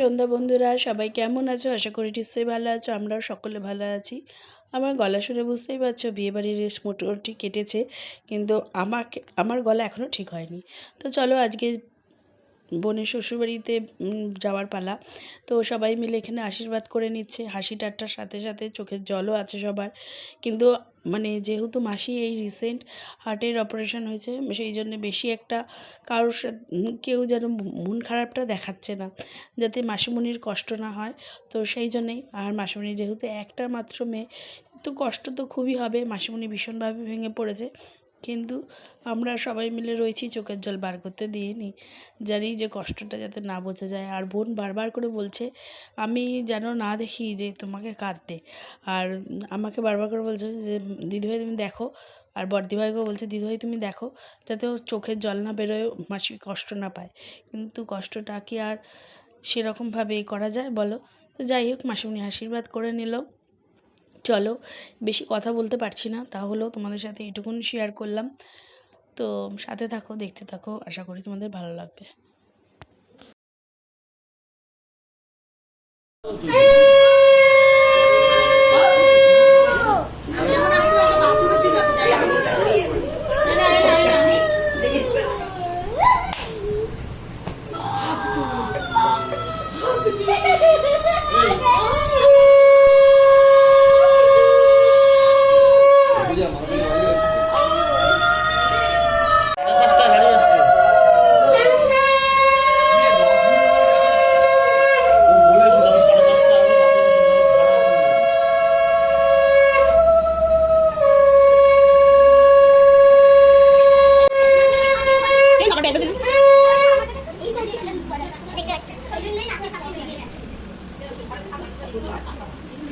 সন্ধ্যা বন্ধুরা, সবাই কেমন আছো? আশা করি নিশ্চয়ই ভালো আছো, আমরাও সকলে ভালো আছি। আমার গলা শুনে বুঝতেই পারছ, বিয়েবাড়ির রেস মোটরটি কেটেছে, কিন্তু আমাকে, আমার গলা এখনও ঠিক হয়নি। তো চলো আজকে বোনের শ্বশুরবাড়িতে যাওয়ার পালা। তো সবাই মিলে এখানে আশীর্বাদ করে নিচ্ছে। হাসি ঠাট্টার সাথে সাথে চোখের জলও আছে সবার। কিন্তু মানে যেহেতু মাসি এই রিসেন্ট হার্টের অপারেশন হয়েছে, সেই জন্য বেশি একটা কারোর কেউ যেন মন খারাপটা দেখাচ্ছে না। যাতে মাসিমণির কষ্ট না হয়। তো সেই জন্যেই, আর মাসিমণি যেহেতু একটা মাত্র মেয়ে, তো কষ্ট তো খুবই হবে। মাসিমণি ভীষণভাবে ভেঙে পড়েছে। কিন্তু আমরা সবাই মিলে রয়েছি চোখের জল বার করতে দিইনি। জানি যে কষ্টটা যাতে না বোঝা যায়। আর বোন বারবার করে বলছে, আমি যেন না দেখি যে তোমাকে কাঁদতে। আর আমাকে বারবার করে বলছে যে, দিদিভাই, তুমি দেখো। আর বর্দিভাইকেও বলছে, দিদিভাই, তুমি দেখো যাতে ওর চোখের জল না বেরোয় মাসি কষ্ট না পায়। কিন্তু কষ্টটা কি আর সেরকমভাবে করা যায় বলো? তো যাই হোক, মাসিমণি আশীর্বাদ করে নিল। চলো, বেশি কথা বলতে পারছি না তাহলেও তোমাদের সাথে এটুকুন শেয়ার করলাম। তো সাথে থাকো, দেখতে থাকো, আশা করি তোমাদের ভালো লাগবে।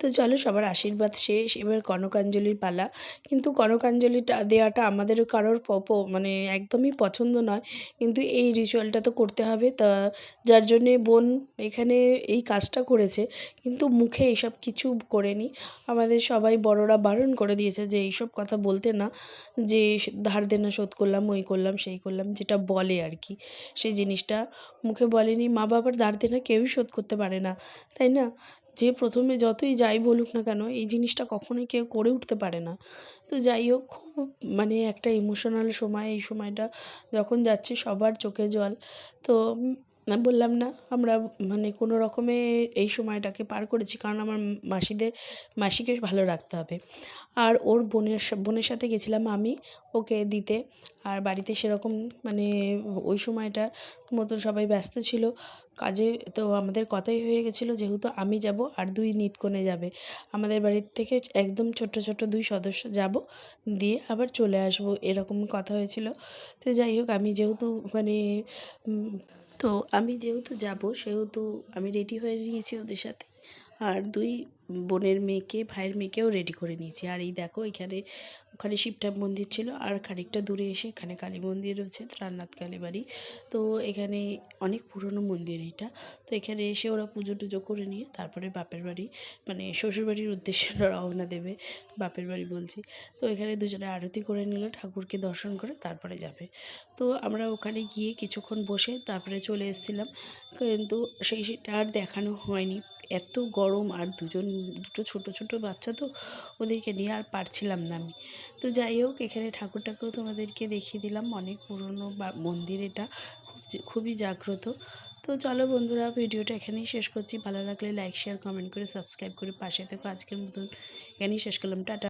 তো চলো সবার আশীর্বাদ শেষ। এবার কনকাঞ্জলির পালা। কিন্তু কনকাঞ্জলিটা দেওয়াটা আমাদের কারোর পপ মানে একদমই পছন্দ নয়। কিন্তু এই রিচুয়ালটা তো করতে হবে। তা যার জন্যে বোন এখানে এই কাজটা করেছে। কিন্তু মুখে এইসব কিছু করেনি। আমাদের সবাই বড়রা বারণ করে দিয়েছে যে এইসব কথা বলতে না। যে ধার দেনা শোধ করলাম, ওই করলাম, সেই করলাম, যেটা বলে আর কি। সেই জিনিসটা মুখে বলেনি। মা বাবার ধার দেনা কেউই শোধ করতে পারে না। তাই না? যে প্রথমে যতই যাই বলুক না কেন, এই জিনিসটা কখনোই কেউ করে উঠতে পারে না। তো যাই হোক, খুব মানে একটা ইমোশনাল সময়, এই সময়টা যখন যাচ্ছে সবার চোখে জল। তো বললাম না, আমরা মানে কোনো রকমে এই সময়টাকে পার করেছি, কারণ আমার মাসিদের, মাসিকে ভালো রাখতে হবে। আর ওর বোনের বোনের সাথে গেছিলাম আমি, ওকে দিতে। আর বাড়িতে সেরকম মানে ওই সময়টা মতন সবাই ব্যস্ত ছিল। কাজে তো আমাদের কথাই হয়ে গেছিল, যেহেতু আমি যাব আর দুই নিতকনে যাবে। আমাদের বাড়ির থেকে একদম ছোট ছোট দুই সদস্য যাব, দিয়ে আবার চলে আসব, এরকম কথা হয়েছিল। তো যাই হোক, আমি যেহেতু মানে তো আমি যেহেতু যাব সেহেতু আমি রেডি হয়ে নিয়েছি ওদের সাথে। আর দুই বোনের মেয়েকে, ভাইয়ের মেয়েকেও রেডি করে নিয়েছি। আর এই দেখো, এখানে, ওখানে শিবঠাপ মন্দির ছিল আর খানিকটা দূরে এসে এখানে কালী মন্দির রয়েছে, ত্রাণনাথ কালী বাড়ি। তো এখানে অনেক পুরনো মন্দির এইটা। তো এখানে এসে ওরা পুজো টুজো করে নিয়ে তারপরে বাপের বাড়ি মানে শ্বশুরবাড়ির উদ্দেশ্যে রওনা দেবে, বাপের বাড়ি বলছি। তো এখানে দুজনে আরতি করে নিল, ঠাকুরকে দর্শন করে তারপরে যাবে। তো আমরা ওখানে গিয়ে কিছুক্ষণ বসে তারপরে চলে এসেছিলাম, কিন্তু সেই সেটা আর দেখানো হয়নি। এত গরম আর দুজন, দুটো ছোট ছোট বাচ্চা তো ওদেরকে নিয়ে আর পারছিলাম না আমি। তো যাই হোক, এখানে ঠাকুরটাকেও তোমাদেরকে দেখিয়ে দিলাম। অনেক পুরনো মন্দির এটা খুবই জাগ্রত। তো চলো বন্ধুরা, ভিডিওটা এখানেই শেষ করছি। ভালো লাগলে লাইক শেয়ার কমেন্ট করে সাবস্ক্রাইব করে পাশে থেকো। আজকের মতন এখানেই শেষ করলাম। টাটা।